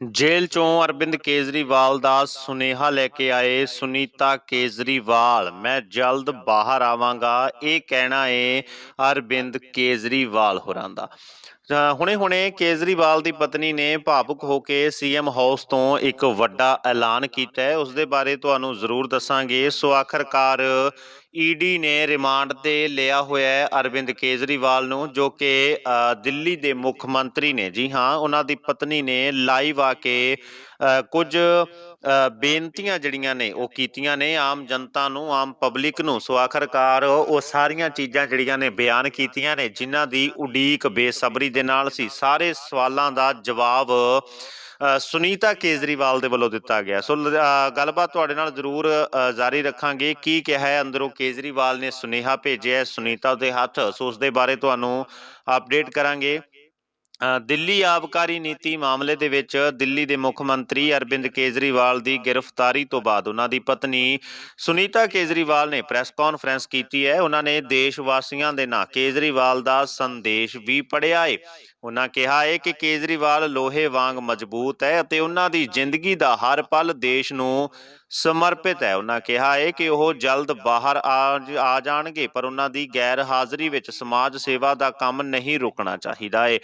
ਜੇਲ੍ਹ ਚੋਂ ਅਰਵਿੰਦ ਕੇਜਰੀਵਾਲ ਦਾ ਸੁਨੇਹਾ ਲੈ ਕੇ ਆਏ ਸੁਨੀਤਾ ਕੇਜਰੀਵਾਲ। ਮੈਂ ਜਲਦ ਬਾਹਰ ਆਵਾਂਗਾ। ਇਹ ਕਹਿਣਾ ਏ ਅਰਵਿੰਦ ਕੇਜਰੀਵਾਲ ਹੋਰਾਂ ਦਾ। ਹੁਣੇ-ਹੁਣੇ ਕੇਜਰੀਵਾਲ ਦੀ ਪਤਨੀ ਨੇ ਭਾਵੁਕ ਹੋ ਕੇ ਸੀਐਮ ਹਾਊਸ ਤੋਂ ਇੱਕ ਵੱਡਾ ਐਲਾਨ ਕੀਤਾ ਹੈ। ਉਸ ਦੇ ਬਾਰੇ ਤੁਹਾਨੂੰ ਜ਼ਰੂਰ ਦੱਸਾਂਗੇ। ਸੋ ਆਖਰਕਾਰ ਈਡੀ ਨੇ ਰਿਮਾਂਡ ਤੇ ਲਿਆ ਹੋਇਆ ਹੈ ਅਰਵਿੰਦ ਕੇਜਰੀਵਾਲ ਨੂੰ, ਜੋ ਕਿ ਦਿੱਲੀ ਦੇ ਮੁੱਖ ਮੰਤਰੀ ਨੇ। ਜੀ ਹਾਂ, ਉਹਨਾਂ ਦੀ ਪਤਨੀ ਨੇ ਲਾਈਵ ਆ ਕੇ ਕੁਝ ਬੇਨਤੀਆਂ ਜਿਹੜੀਆਂ ਨੇ, ਉਹ ਕੀਤੀਆਂ ਨੇ ਆਮ ਜਨਤਾ ਨੂੰ, ਆਮ ਪਬਲਿਕ ਨੂੰ। ਸੋ ਆਖਰਕਾਰ ਉਹ ਸਾਰੀਆਂ ਚੀਜ਼ਾਂ ਜਿਹੜੀਆਂ ਨੇ ਬਿਆਨ ਕੀਤੀਆਂ ਨੇ, ਜਿਨ੍ਹਾਂ ਦੀ ਉਡੀਕ ਬੇਸਬਰੀ ਦੇ ਨਾਲ ਸੀ। ਸਾਰੇ ਸਵਾਲਾਂ ਦਾ ਜਵਾਬ ਸੁਨੀਤਾ ਕੇਜਰੀਵਾਲ ਦੇ ਵੱਲੋਂ ਦਿੱਤਾ ਗਿਆ। ਸੋ ਗੱਲਬਾਤ ਤੁਹਾਡੇ ਨਾਲ ਜ਼ਰੂਰ ਜਾਰੀ ਰੱਖਾਂਗੇ। ਕੀ ਕਿਹਾ ਹੈ ਅੰਦਰੋਂ ਕੇਜਰੀਵਾਲ ਨੇ? ਸੁਨੇਹਾ ਭੇਜਿਆ ਸੁਨੀਤਾ ਦੇ ਹੱਥ। ਸੋ ਉਸ ਦੇ ਬਾਰੇ ਤੁਹਾਨੂੰ ਅਪਡੇਟ ਕਰਾਂਗੇ। ਦਿੱਲੀ ਆਬਕਾਰੀ ਨੀਤੀ ਮਾਮਲੇ ਦੇ ਵਿੱਚ ਦਿੱਲੀ ਦੇ ਮੁੱਖ ਮੰਤਰੀ ਅਰਵਿੰਦ ਕੇਜਰੀਵਾਲ ਦੀ ਗ੍ਰਿਫਤਾਰੀ ਤੋਂ ਬਾਅਦ ਉਹਨਾਂ ਦੀ ਪਤਨੀ ਸੁਨੀਤਾ ਕੇਜਰੀਵਾਲ ਨੇ ਪ੍ਰੈਸ ਕਾਨਫਰੰਸ ਕੀਤੀ ਹੈ। ਉਹਨਾਂ ਨੇ ਦੇਸ਼ ਵਾਸੀਆਂ ਦੇ ਨਾਂ ਕੇਜਰੀਵਾਲ ਦਾ ਸੰਦੇਸ਼ ਵੀ ਪੜਿਆ ਏ। ਉਹਨਾਂ ਕਿਹਾ ਹੈ ਕਿ ਕੇਜਰੀਵਾਲ ਲੋਹੇ ਵਾਂਗ ਮਜ਼ਬੂਤ ਹੈ ਅਤੇ ਉਹਨਾਂ ਦੀ ਜ਼ਿੰਦਗੀ ਦਾ ਹਰ ਪਲ ਦੇਸ਼ ਨੂੰ ਸਮਰਪਿਤ ਹੈ। ਉਹਨਾਂ ਕਿਹਾ ਹੈ ਕਿ ਉਹ ਜਲਦ ਬਾਹਰ ਆ ਜਾਣਗੇ ਪਰ ਉਹਨਾਂ ਦੀ ਗੈਰ ਹਾਜ਼ਰੀ ਵਿੱਚ ਸਮਾਜ ਸੇਵਾ ਦਾ ਕੰਮ ਨਹੀਂ ਰੁਕਣਾ ਚਾਹੀਦਾ ਹੈ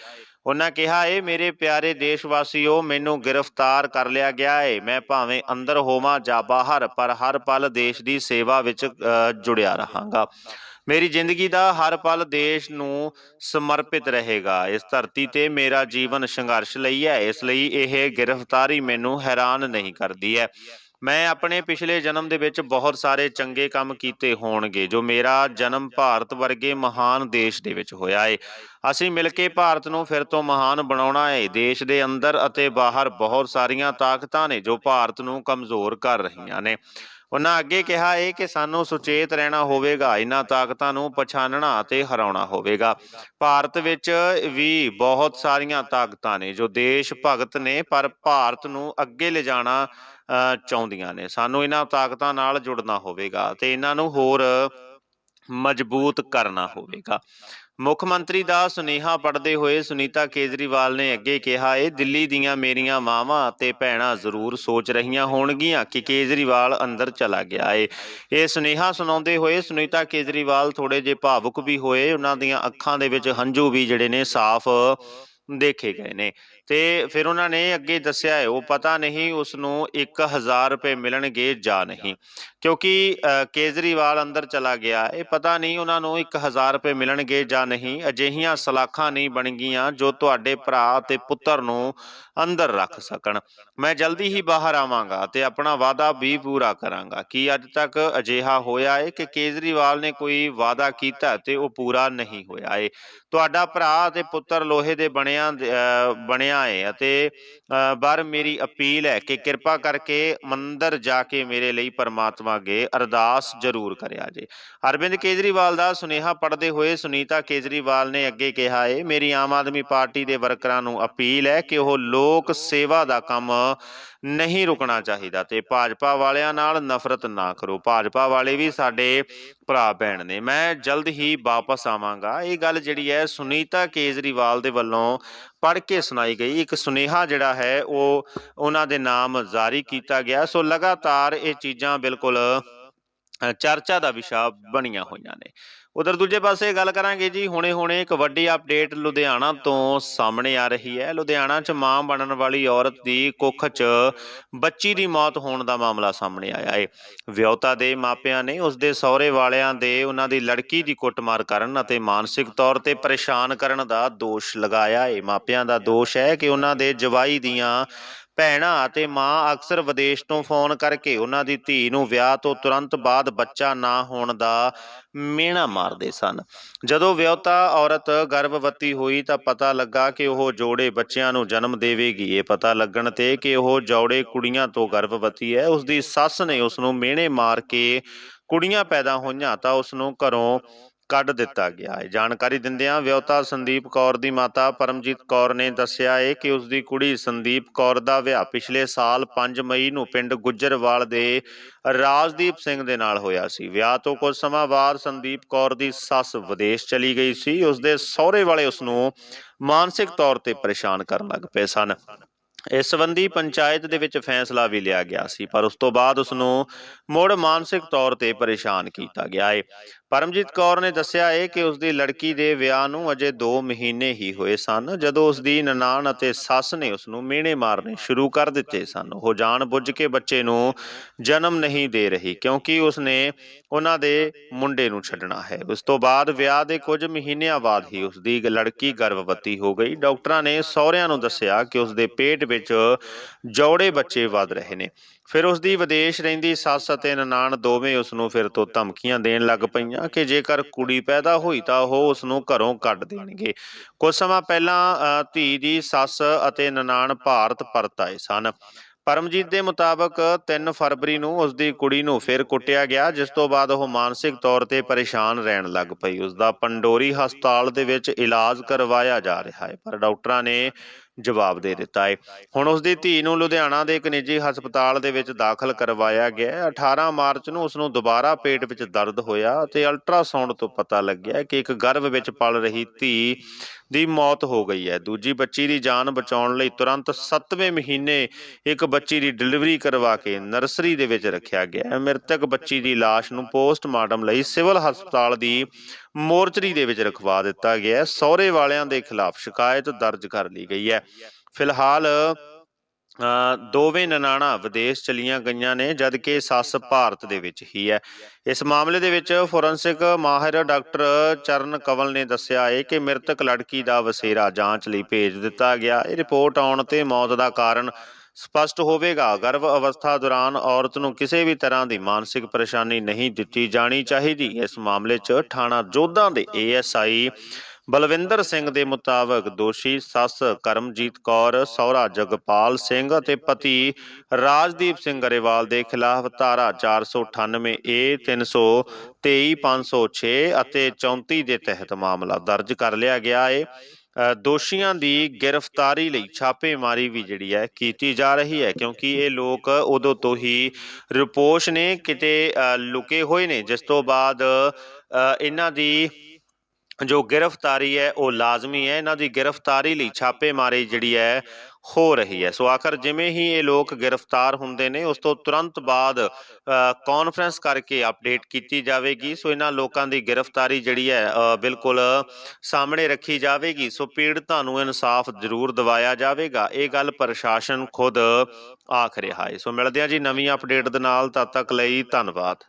ਉਹਨਾਂ ਕਿਹਾ ਏ ਮੇਰੇ ਪਿਆਰੇ ਦੇਸ਼ ਵਾਸੀਓ ਮੈਨੂੰ ਗ੍ਰਿਫਤਾਰ ਕਰ ਲਿਆ ਗਿਆ ਏ। ਮੈਂ ਭਾਵੇਂ ਅੰਦਰ ਹੋਵਾਂ ਜਾਂ ਬਾਹਰ ਪਰ ਹਰ ਪਲ ਦੇਸ਼ ਦੀ ਸੇਵਾ ਵਿੱਚ ਅ, ਜੁੜਿਆ ਰਹਾਂਗਾ। ਮੇਰੀ ਜ਼ਿੰਦਗੀ ਦਾ ਹਰ ਪਲ ਦੇਸ਼ ਨੂੰ ਸਮਰਪਿਤ ਰਹੇਗਾ। ਇਸ ਧਰਤੀ ਤੇ ਮੇਰਾ ਜੀਵਨ ਸੰਘਰਸ਼ ਲਈ ਹੈ। ਇਸ ਲਈ ਇਹ ਗ੍ਰਿਫਤਾਰੀ ਮੈਨੂੰ ਹੈਰਾਨ ਨਹੀਂ ਕਰਦੀ ਹੈ। ਮੈਂ ਆਪਣੇ ਪਿਛਲੇ ਜਨਮ ਦੇ ਵਿੱਚ ਬਹੁਤ ਸਾਰੇ ਚੰਗੇ ਕੰਮ ਕੀਤੇ ਹੋਣਗੇ, ਜੋ ਮੇਰਾ ਜਨਮ ਭਾਰਤ ਵਰਗੇ ਮਹਾਨ ਦੇਸ਼ ਦੇ ਵਿੱਚ ਹੋਇਆ ਏ। ਅਸੀਂ ਮਿਲ ਕੇ ਭਾਰਤ ਨੂੰ ਫਿਰ ਤੋਂ ਮਹਾਨ ਬਣਾਉਣਾ ਹੈ ਦੇਸ਼ ਦੇ ਅੰਦਰ ਅਤੇ ਬਾਹਰ ਬਹੁਤ ਸਾਰੀਆਂ ਤਾਕਤਾਂ ਨੇ ਜੋ ਭਾਰਤ ਨੂੰ ਕਮਜ਼ੋਰ ਕਰ ਰਹੀਆਂ ਨੇ। ਉਹਨਾਂ ਅੱਗੇ ਕਿਹਾ ਹੈ ਕਿ ਸਾਨੂੰ ਸੁਚੇਤ ਰਹਿਣਾ ਹੋਵੇਗਾ ਇਹਨਾਂ ਤਾਕਤਾਂ ਨੂੰ ਪਛਾਣਨਾ ਅਤੇ ਹਰਾਉਣਾ ਹੋਵੇਗਾ। ਭਾਰਤ ਵਿੱਚ ਵੀ ਬਹੁਤ ਸਾਰੀਆਂ ਤਾਕਤਾਂ ਨੇ ਜੋ ਦੇਸ਼ ਭਗਤ ਨੇ ਪਰ ਭਾਰਤ ਨੂੰ ਅੱਗੇ ਲਿਜਾਣਾ ਅ, ਚਾਹੁੰਦੀਆਂ ਨੇ। ਸਾਨੂੰ ਇਹਨਾਂ ਤਾਕਤਾਂ ਨਾਲ ਜੁੜਨਾ ਹੋਵੇਗਾ ਤੇ ਇਹਨਾਂ ਨੂੰ ਹੋਰ ਮਜ਼ਬੂਤ ਕਰਨਾ ਹੋਵੇਗਾ। ਮੁੱਖ ਮੰਤਰੀ ਦਾ ਸੁਨੇਹਾ ਪੜ੍ਹਦੇ ਹੋਏ ਸੁਨੀਤਾ ਕੇਜਰੀਵਾਲ ਨੇ ਅੱਗੇ ਕਿਹਾ, ਇਹ ਦਿੱਲੀ ਦੀਆਂ ਮੇਰੀਆਂ ਮਾਵਾਂ ਅਤੇ ਭੈਣਾਂ ਜ਼ਰੂਰ ਸੋਚ ਰਹੀਆਂ ਹੋਣਗੀਆਂ ਕਿ ਕੇਜਰੀਵਾਲ ਅੰਦਰ ਚਲਾ ਗਿਆ ਏ। ਇਹ ਸੁਨੇਹਾ ਸੁਣਾਉਂਦੇ ਹੋਏ ਸੁਨੀਤਾ ਕੇਜਰੀਵਾਲ ਥੋੜੇ ਜਿਹੇ ਭਾਵੁਕ ਵੀ ਹੋਏ। ਉਹਨਾਂ ਦੀਆਂ ਅੱਖਾਂ ਦੇ ਵਿੱਚ ਹੰਝੂ ਵੀ ਜਿਹੜੇ ਨੇ ਸਾਫ਼ ਦੇਖੇ ਗਏ ਨੇ। ਤੇ ਫਿਰ ਉਹਨਾਂ ਨੇ ਅੱਗੇ ਦੱਸਿਆ ਹੈ, ਉਹ ਪਤਾ ਨਹੀਂ ਉਸ ਨੂੰ 1000 ਰੁਪਏ ਮਿਲਣਗੇ ਜਾਂ ਨਹੀਂ। ਕਿਉਂਕਿ ਕੇਜਰੀਵਾਲ ਅੰਦਰ ਚਲਾ ਗਿਆ, ਇਹ ਪਤਾ ਨਹੀਂ ਉਹਨਾਂ ਨੂੰ 1000 ਰੁਪਏ ਮਿਲਣਗੇ ਜਾਂ ਨਹੀਂ। ਅਜਿਹੀਆਂ ਸਲਾਖਾਂ ਨਹੀਂ ਬਣ ਗਈਆਂ ਜੋ ਤੁਹਾਡੇ ਭਰਾ ਅਤੇ ਪੁੱਤਰ ਨੂੰ ਅੰਦਰ ਰੱਖ ਸਕਣ। ਮੈਂ ਜਲਦੀ ਹੀ ਬਾਹਰ ਆਵਾਂਗਾ ਤੇ ਆਪਣਾ ਵਾਅਦਾ ਵੀ ਪੂਰਾ ਕਰਾਂਗਾ। ਕੀ ਅੱਜ ਤੱਕ ਅਜਿਹਾ ਹੋਇਆ ਹੈ ਕਿ ਕੇਜਰੀਵਾਲ ਨੇ ਕੋਈ ਵਾਅਦਾ ਕੀਤਾ ਤੇ ਉਹ ਪੂਰਾ ਨਹੀਂ ਹੋਇਆ ਹੈ ਤੁਹਾਡਾ ਭਰਾ ਅਤੇ ਪੁੱਤਰ ਲੋਹੇ ਦੇ ਬਣਿਆ ਬਣਿਆ ਬਣਿਆ ਹੈ ਅਤੇ ਬਰ ਮੇਰੀ ਅਪੀਲ ਹੈ ਕਿ ਕਿਰਪਾ ਕਰਕੇ ਮੰਦਰ ਜਾ ਕੇ ਮੇਰੇ ਲਈ ਪਰਮਾਤਮਾ ਅੱਗੇ ਅਰਦਾਸ ਜ਼ਰੂਰ ਕਰਿਆ ਜੇ। ਅਰਵਿੰਦ ਕੇਜਰੀਵਾਲ ਦਾ ਸੁਨੇਹਾ ਪੜ੍ਹਦੇ ਹੋਏ ਸੁਨੀਤਾ ਕੇਜਰੀਵਾਲ ਨੇ ਅੱਗੇ ਕਿਹਾ ਹੈ ਮੇਰੀ ਆਮ ਆਦਮੀ ਪਾਰਟੀ ਦੇ ਵਰਕਰਾਂ ਨੂੰ ਅਪੀਲ ਹੈ ਕਿ ਉਹ ਲੋਕ ਸੇਵਾ ਦਾ ਕੰਮ ਨਹੀਂ ਰੁਕਣਾ ਚਾਹੀਦਾ ਤੇ ਭਾਜਪਾ ਵਾਲਿਆਂ ਨਾਲ ਨਫ਼ਰਤ ਨਾ ਕਰੋ। ਭਾਜਪਾ ਵਾਲੇ ਵੀ ਸਾਡੇ ਭਰਾ ਭੈਣ ਨੇ। ਮੈਂ ਜਲਦ ਹੀ ਵਾਪਸ ਆਵਾਂਗਾ। ਇਹ ਗੱਲ ਜਿਹੜੀ ਹੈ ਸੁਨੀਤਾ ਕੇਜਰੀਵਾਲ ਦੇ ਵੱਲੋਂ ਪੜ੍ਹ ਕੇ ਸੁਣਾਈ ਗਈ। ਇੱਕ ਸੁਨੇਹਾ ਜਿਹੜਾ ਹੈ ਉਹ ਉਹਨਾਂ ਦੇ ਨਾਮ ਜਾਰੀ ਕੀਤਾ ਗਿਆ। ਸੋ ਲਗਾਤਾਰ ਇਹ ਚੀਜ਼ਾਂ ਬਿਲਕੁਲ ਚਰਚਾ ਦਾ ਵਿਸ਼ਾ ਬਣੀਆਂ ਹੋਈਆਂ ਨੇ। ਉਧਰ ਦੂਜੇ ਪਾਸੇ ਗੱਲ ਕਰਾਂਗੇ ਜੀ ਹੁਣੇ-ਹੁਣੇ ਇੱਕ ਵੱਡੀ ਅਪਡੇਟ ਲੁਧਿਆਣਾ ਤੋਂ ਸਾਹਮਣੇ ਆ ਰਹੀ ਹੈ। ਲੁਧਿਆਣਾ 'ਚ ਮਾਂ ਬਣਨ ਵਾਲੀ ਔਰਤ ਦੀ ਕੁੱਖ 'ਚ ਬੱਚੀ ਦੀ ਮੌਤ ਹੋਣ ਦਾ ਮਾਮਲਾ ਸਾਹਮਣੇ ਆਇਆ ਹੈ ਵਿਆਹੁਤਾ ਦੇ ਮਾਪਿਆਂ ਨੇ ਉਸ ਦੇ ਸਹੁਰੇ ਵਾਲਿਆਂ ਦੇ ਉਹਨਾਂ ਦੀ ਲੜਕੀ ਦੀ ਕੁੱਟਮਾਰ ਕਰਨ ਅਤੇ ਮਾਨਸਿਕ ਤੌਰ ਤੇ ਪਰੇਸ਼ਾਨ ਕਰਨ ਦਾ ਦੋਸ਼ ਲਗਾਇਆ ਹੈ ਮਾਪਿਆਂ ਦਾ ਦੋਸ਼ ਹੈ ਕਿ ਉਹਨਾਂ ਦੇ ਜਵਾਈ ਦੀਆਂ ਭੈਣਾਂ ਅਤੇ ਮਾਂ ਅਕਸਰ ਵਿਦੇਸ਼ ਤੋਂ ਫੋਨ ਕਰਕੇ ਉਹਨਾਂ ਦੀ ਧੀ ਨੂੰ ਵਿਆਹ ਤੋਂ ਤੁਰੰਤ ਬਾਅਦ ਬੱਚਾ ਨਾ ਹੋਣ ਦਾ ਮਿਹਣਾ ਮਾਰਦੇ ਸਨ। ਜਦੋਂ ਵਿਆਹੁਤਾ ਔਰਤ ਗਰਭਵਤੀ ਹੋਈ ਤਾਂ ਪਤਾ ਲੱਗਾ ਕਿ ਉਹ ਜੋੜੇ ਬੱਚਿਆਂ ਨੂੰ ਜਨਮ ਦੇਵੇਗੀ। ਇਹ ਪਤਾ ਲੱਗਣ ਤੇ ਕਿ ਉਹ ਜੋੜੇ ਕੁੜੀਆਂ ਤੋਂ ਗਰਭਵਤੀ ਹੈ। ਉਸ ਦੀ ਸੱਸ ਨੇ ਉਸ ਨੂੰ ਮਿਹਣੇ ਮਾਰ ਕੇ ਕੁੜੀਆਂ ਪੈਦਾ ਹੋਈਆਂ ਤਾਂ ਉਸ ਨੂੰ ਘਰੋਂ ਕੱਢ ਦਿੱਤਾ ਗਿਆ ਹੈ। ਜਾਣਕਾਰੀ ਦਿੰਦਿਆਂ ਵਿਆਹੁਤਾ ਸੰਦੀਪ ਕੌਰ ਦੀ ਮਾਤਾ ਪਰਮਜੀਤ ਕੌਰ ਨੇ ਦੱਸਿਆ ਹੈ ਕਿ ਉਸ ਦੀ ਕੁੜੀ ਸੰਦੀਪ ਕੌਰ ਦਾ ਵਿਆਹ ਪਿਛਲੇ ਸਾਲ 5 ਮਈ ਨੂੰ ਪਿੰਡ ਗੁੱਜਰਵਾਲ ਦੇ ਰਾਜਦੀਪ ਸਿੰਘ ਦੇ ਨਾਲ ਹੋਇਆ ਸੀ। ਵਿਆਹ ਤੋਂ ਕੁਝ ਸਮਾਂ ਬਾਅਦ ਸੰਦੀਪ ਕੌਰ ਦੀ ਸੱਸ ਵਿਦੇਸ਼ ਚਲੀ ਗਈ ਸੀ। ਉਸ ਦੇ ਸਹੁਰੇ ਵਾਲੇ ਉਸ ਨੂੰ ਮਾਨਸਿਕ ਤੌਰ ਤੇ ਪਰੇਸ਼ਾਨ ਕਰਨ ਲੱਗ ਪਏ ਸਨ। ਇਸ ਸੰਬੰਧੀ ਪੰਚਾਇਤ ਦੇ ਵਿੱਚ ਫੈਸਲਾ ਵੀ ਲਿਆ ਗਿਆ ਸੀ, ਪਰ ਉਸ ਤੋਂ ਬਾਅਦ ਉਸ ਨੂੰ ਮੁੜ ਮਾਨਸਿਕ ਤੌਰ ਤੇ ਪਰੇਸ਼ਾਨ ਕੀਤਾ ਗਿਆ ਹੈ ਪਰਮਜੀਤ ਕੌਰ ਨੇ ਦੱਸਿਆ ਹੈ ਕਿ ਉਸ ਦੀ ਲੜਕੀ ਦੇ ਵਿਆਹ ਨੂੰ ਅਜੇ 2 ਮਹੀਨੇ ਹੀ ਹੋਏ ਸਨ, ਜਦੋਂ ਉਸ ਦੀ ਨਨਾਣ ਅਤੇ ਸੱਸ ਨੇ ਉਸ ਨੂੰ ਮਿਹਣੇ ਮਾਰਨੇ ਸ਼ੁਰੂ ਕਰ ਦਿੱਤੇ ਸਨ। ਉਹ ਜਾਣ ਬੁੱਝ ਕੇ ਬੱਚੇ ਨੂੰ ਜਨਮ ਨਹੀਂ ਦੇ ਰਹੀ, ਕਿਉਂਕਿ ਉਸ ਨੇ ਉਹਨਾਂ ਦੇ ਮੁੰਡੇ ਨੂੰ ਛੱਡਣਾ ਹੈ। ਉਸ ਤੋਂ ਬਾਅਦ ਵਿਆਹ ਦੇ ਕੁਝ ਮਹੀਨਿਆਂ ਬਾਅਦ ਹੀ ਉਸ ਦੀ ਲੜਕੀ ਗਰਭਵਤੀ ਹੋ ਗਈ। ਡਾਕਟਰਾਂ ਨੇ ਸਹੁਰਿਆਂ ਨੂੰ ਦੱਸਿਆ ਕਿ ਉਸ ਦੇ ਪੇਟ ਵਿੱਚ ਜੋੜੇ ਬੱਚੇ ਵੱਧ ਰਹੇ ਨੇ। ਫਿਰ ਉਸ ਦੀ ਵਿਦੇਸ਼ ਰਹਿੰਦੀ ਸੱਸ ਅਤੇ ਨਨਾਣ ਦੋਵੇਂ ਉਸ ਨੂੰ ਫਿਰ ਤੋਂ ਧਮਕੀਆਂ ਦੇਣ ਲੱਗ ਪਈਆਂ ਕਿ ਜੇਕਰ ਕੁੜੀ ਪੈਦਾ ਹੋਈ ਤਾਂ ਉਹ ਉਸ ਨੂੰ ਘਰੋਂ ਕੱਢ ਦੇਣਗੇ। ਕੁਝ ਸਮਾਂ ਪਹਿਲਾਂ ਧੀ ਦੀ ਸੱਸ ਅਤੇ ਨਨਾਣ ਭਾਰਤ ਪਰਤ ਆਏ ਸਨ। ਪਰਮਜੀਤ ਦੇ ਮੁਤਾਬਕ 3 ਫਰਵਰੀ ਨੂੰ ਉਸ ਦੀ ਕੁੜੀ ਨੂੰ ਫਿਰ ਕੁੱਟਿਆ ਗਿਆ, ਜਿਸ ਤੋਂ ਬਾਅਦ ਉਹ ਮਾਨਸਿਕ ਤੌਰ ਤੇ ਪਰੇਸ਼ਾਨ ਰਹਿਣ ਲੱਗ ਪਈ। ਉਸ ਦਾ ਪੰਡੋਰੀ ਹਸਪਤਾਲ ਦੇ ਵਿੱਚ ਇਲਾਜ ਕਰਵਾਇਆ ਜਾ ਰਿਹਾ ਹੈ, ਪਰ ਡਾਕਟਰਾਂ ਨੇ ਜਵਾਬ ਦੇ ਦਿੱਤਾ ਹੈ। ਹੁਣ ਉਸ ਦੀ ਧੀ ਨੂੰ ਲੁਧਿਆਣਾ ਦੇ ਇੱਕ ਨਿੱਜੀ ਹਸਪਤਾਲ ਦੇ ਵਿੱਚ ਦਾਖਲ ਕਰਵਾਇਆ ਗਿਆ ਹੈ। 18 ਮਾਰਚ ਨੂੰ ਉਸ ਨੂੰ ਦੁਬਾਰਾ ਪੇਟ ਵਿੱਚ ਦਰਦ ਹੋਇਆ ਅਤੇ ਅਲਟਰਾਸਾਊਂਡ ਤੋਂ ਪਤਾ ਲੱਗਿਆ ਕਿ ਇੱਕ ਗਰਭ ਵਿੱਚ ਪਲ ਰਹੀ ਧੀ ਦੀ ਮੌਤ ਹੋ ਗਈ ਹੈ। ਦੂਜੀ ਬੱਚੀ ਦੀ ਜਾਨ ਬਚਾਉਣ ਲਈ ਤੁਰੰਤ 7ਵੇਂ ਮਹੀਨੇ ਇੱਕ ਬੱਚੀ ਦੀ ਡਿਲੀਵਰੀ ਕਰਵਾ ਕੇ ਨਰਸਰੀ ਦੇ ਵਿੱਚ ਰੱਖਿਆ ਗਿਆ ਮ੍ਰਿਤਕ ਬੱਚੀ ਦੀ ਲਾਸ਼ ਨੂੰ ਪੋਸਟਮਾਰਟਮ ਲਈ ਸਿਵਲ ਹਸਪਤਾਲ ਦੀ ਮੋਰਚਰੀ ਦੇ ਵਿੱਚ ਰਖਵਾ ਦਿੱਤਾ ਗਿਆ ਹੈ। ਸਹੁਰੇ ਵਾਲਿਆਂ ਦੇ ਖਿਲਾਫ ਸ਼ਿਕਾਇਤ ਦਰਜ ਕਰ ਲਈ ਗਈ ਹੈ। ਫਿਲਹਾਲ ਦੋਵੇਂ ਨਨਾਣਾ ਵਿਦੇਸ਼ ਚਲੀਆਂ ਗਈਆਂ ਨੇ, ਜਦਕਿ ਸੱਸ ਭਾਰਤ ਦੇ ਵਿੱਚ ਹੀ ਹੈ। ਇਸ ਮਾਮਲੇ ਦੇ ਵਿੱਚ ਫੋਰੈਂਸਿਕ ਮਾਹਿਰ ਡਾਕਟਰ ਚਰਨ ਕਵਲ ਨੇ ਦੱਸਿਆ ਹੈ ਕਿ ਮ੍ਰਿਤਕ ਲੜਕੀ ਦਾ ਵਸੇਰਾ ਜਾਂਚ ਲਈ ਭੇਜ ਦਿੱਤਾ ਗਿਆ। ਇਹ ਰਿਪੋਰਟ ਆਉਣ ਤੇ ਮੌਤ ਦਾ ਕਾਰਨ ਸਪਸ਼ਟ ਹੋਵੇਗਾ, ਗਰਭ ਅਵਸਥਾ ਦੌਰਾਨ ਔਰਤ ਨੂੰ ਕਿਸੇ ਵੀ ਤਰ੍ਹਾਂ ਦੀ ਮਾਨਸਿਕ ਪਰੇਸ਼ਾਨੀ ਨਹੀਂ ਦਿੱਤੀ ਜਾਣੀ ਚਾਹੀਦੀ। ਇਸ ਮਾਮਲੇ 'ਚ ਥਾਣਾ ਜੋਧਾਂ ਦੇ ਏਐਸਆਈ ਬਲਵਿੰਦਰ ਸਿੰਘ ਦੇ ਮੁਤਾਬਕ ਦੋਸ਼ੀ ਸੱਸ ਕਰਮਜੀਤ ਕੌਰ, ਸਹੁਰਾ ਜਗਪਾਲ ਸਿੰਘ ਅਤੇ ਪਤੀ ਰਾਜਦੀਪ ਸਿੰਘ ਗਰੇਵਾਲ ਦੇ ਖਿਲਾਫ ਧਾਰਾ 498 ਏ 323 506 ਅਤੇ 34 ਦੇ ਤਹਿਤ ਮਾਮਲਾ ਦਰਜ ਕਰ ਲਿਆ ਗਿਆ ਹੈ ਦੋਸ਼ੀਆਂ ਦੀ ਗ੍ਰਿਫਤਾਰੀ ਲਈ ਛਾਪੇਮਾਰੀ ਵੀ ਜਿਹੜੀ ਹੈ ਕੀਤੀ ਜਾ ਰਹੀ ਹੈ ਕਿਉਂਕਿ ਇਹ ਲੋਕ ਉਦੋਂ ਤੋਂ ਹੀ ਰਿਪੋਸ਼ ਨੇ ਕਿਤੇ ਅ, ਲੁਕੇ ਹੋਏ ਨੇ। ਜਿਸ ਤੋਂ ਬਾਅਦ ਅ, ਇਹਨਾਂ ਦੀ ਜੋ ਗ੍ਰਿਫਤਾਰੀ ਹੈ, ਉਹ ਲਾਜ਼ਮੀ ਹੈ। ਇਹਨਾਂ ਦੀ ਗ੍ਰਿਫਤਾਰੀ ਲਈ ਛਾਪੇਮਾਰੀ ਜਿਹੜੀ ਹੈ, ਹੋ ਰਹੀ ਹੈ। ਸੋ ਆਖਰ ਜਿਵੇਂ ਹੀ ਇਹ ਲੋਕ ਗ੍ਰਿਫਤਾਰ ਹੁੰਦੇ ਨੇ, ਉਸ ਤੋਂ ਤੁਰੰਤ ਬਾਅਦ ਕਾਨਫਰੰਸ ਕਰਕੇ ਅਪਡੇਟ ਕੀਤੀ ਜਾਵੇਗੀ। ਸੋ ਇਹਨਾਂ ਲੋਕਾਂ ਦੀ ਗ੍ਰਿਫਤਾਰੀ ਜਿਹੜੀ ਹੈ ਬਿਲਕੁਲ ਸਾਹਮਣੇ ਰੱਖੀ ਜਾਵੇਗੀ। ਸੋ ਪੀੜਤਾਂ ਨੂੰ ਇਨਸਾਫ ਜ਼ਰੂਰ ਦਿਵਾਇਆ ਜਾਵੇਗਾ। ਇਹ ਗੱਲ ਪ੍ਰਸ਼ਾਸਨ ਖੁਦ ਆਖ ਰਿਹਾ ਹੈ। ਸੋ ਮਿਲਦੇ ਹਾਂ ਜੀ ਨਵੀਂ ਅਪਡੇਟ ਦੇ ਨਾਲ। ਤਦ ਤੱਕ ਲਈ ਧੰਨਵਾਦ।